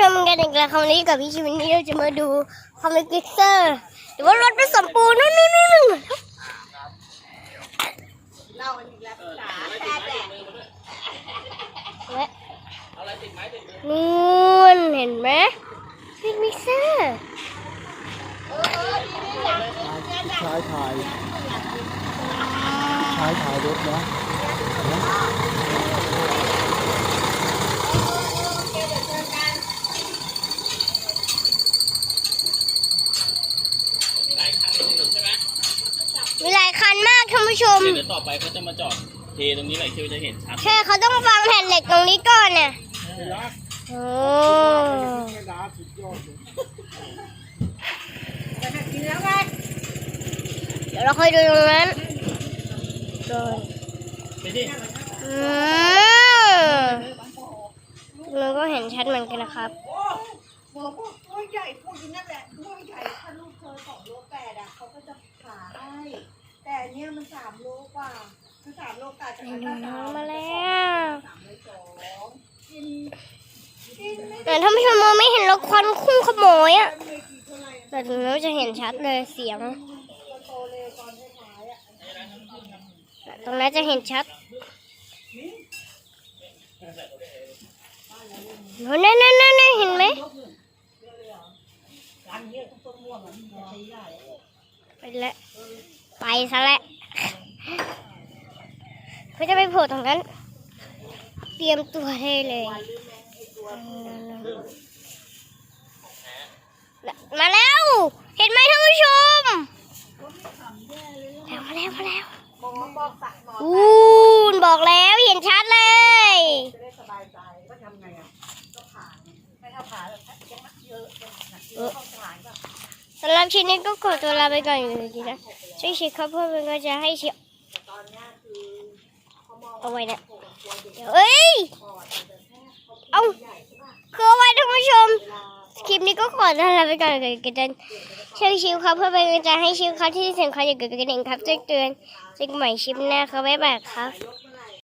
ชมกันอีกแล้วคราวนี้กับพี่ชิวันนี้เราจะมาดูคอมิกพิกเซอร์หรือว่ารถผสมปูนนู่นนู่นนู่นนู่นและนู่นเห็นไหมกมิกเซอร์ชายถ่ายชายถ่ายรถนะ มีหลาย คันมากท่านผู้ชม เดี๋ยวต่อไปเขาจะมาจอดเทตรงนี้แหละคิวจะเห็นชัด ใช่เขาต้องวางแผ่นเหล็กตรงนี้ก่อนน่ะโอ้ไม่ดาสุดยอดเลยเดี๋ยวเราค่อยดูตรงนั้นโดนไปดิอืมมันก็เห็นชัดเหมือนกันนะครับ บอกว่าตัวใหญ่พูดอย่างนั้นแหละตัวใหญ่ สามโลกว่าคือสามโลกว่าจากอันมาแล้วสามโลสองกินกินไม่แต่ท่านผู้ชมมองไม่เห็นรถควันคุ้งขโมยอะได้กี่เท่าไหร่แต่ตรงนี้นจะเห็นชัดเลยเสียงตัวโตเร็วตอนท้ายๆอะตรงนั้นจะเห็นชัดโน่นนั่นนั่นนั่นเห็นไหมไปแล้ว ไปซะแล้ว เขาจะไปโผล่ตรงนั้น เตรียมตัวได้เลย มาแล้ว เห็นไหมท่านผู้ชม แล้วมาแล้วมาแล้วอกบอกสักหน่อยอูนบอกแล้วเห็นชัดเลยสำหนักเยอะยังหนักเยอะเข้าผ่านก็สำหรับชิ้นนี้ก็ขอตัวลาไปก่อนอยู่ดีนะช่วยเช็คครับเพื่อนก็จะให้เช็ค ตอนเนี้ยคือเขามองเอาไว้นะเนี่ยเอ้ย เอาคือเอาไว้ท่านผู้ชม คลิปนี้ก็ขอลาไปก่อนกันกันชิวชิวครับเพื่อเป็นกำลังใจให้ชิวครับที่สำคัญอย่าเกิดกันเองครับแจ้งเตือนเจอกันใหม่ชิปหน้าครับบ๊ายบายครับ